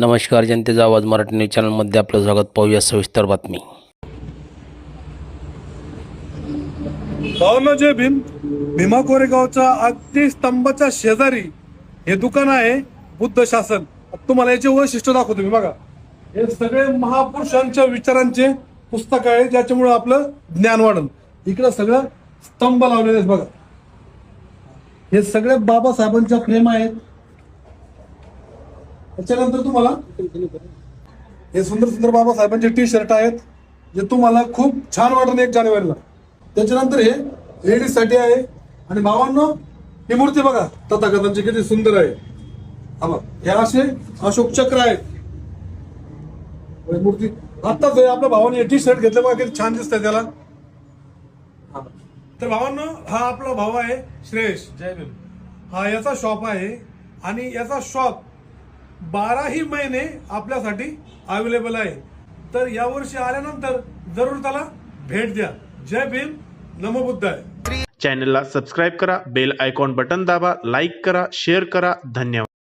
नमस्कार जनतेचा आवाज मराठी न्यूज चॅनलमध्ये आपलं स्वागत. पाहूया सविस्तर बातमी. भावना जय भीम भीमा कोरेगावच्या अगदी स्तंभाच्या शेजारी हे दुकान आहे बुद्ध शासन. तुम्हाला याचे वैशिष्ट्य दाखवतो मी बघा. हे सगळे महापुरुषांच्या विचारांचे पुस्तक आहे ज्याच्यामुळे आपलं ज्ञान वाढन इकडं सगळं स्तंभ लावलेले आहेत बघा. हे सगळे बाबासाहेबांच्या प्रेम आहेत. त्याच्यानंतर तुम्हाला हे सुंदर सुंदर बाबासाहेबांचे टी शर्ट आहेत जे तुम्हाला खूप छान वाटून एक जानेवारीला. त्याच्यानंतर हे लेडीजसाठी आहे. आणि भावांनो ही मूर्ती बघा तथागतांची किती सुंदर आहे. हा बघ हे असे अशोक चक्र आहेत. मूर्ती आत्ताच आपल्या भावाने टी शर्ट घेतलं बघा किती छान दिसतंय त्याला. हा. तर भावांनो हा आपला भाऊ आहे श्रेयश. जय भीम. हा याचा शॉप आहे. आणि याचा शॉप बाराही महिने आपल्यासाठी अवेलेबल आहे. तर यावर्षी आल्यानंतर जरूर त्याला भेट द्या. जय भीम नमो बुद्धाय. चॅनलला सबस्क्राईब करा बेल आयकॉन बटन दाबा लाईक करा शेअर करा. धन्यवाद.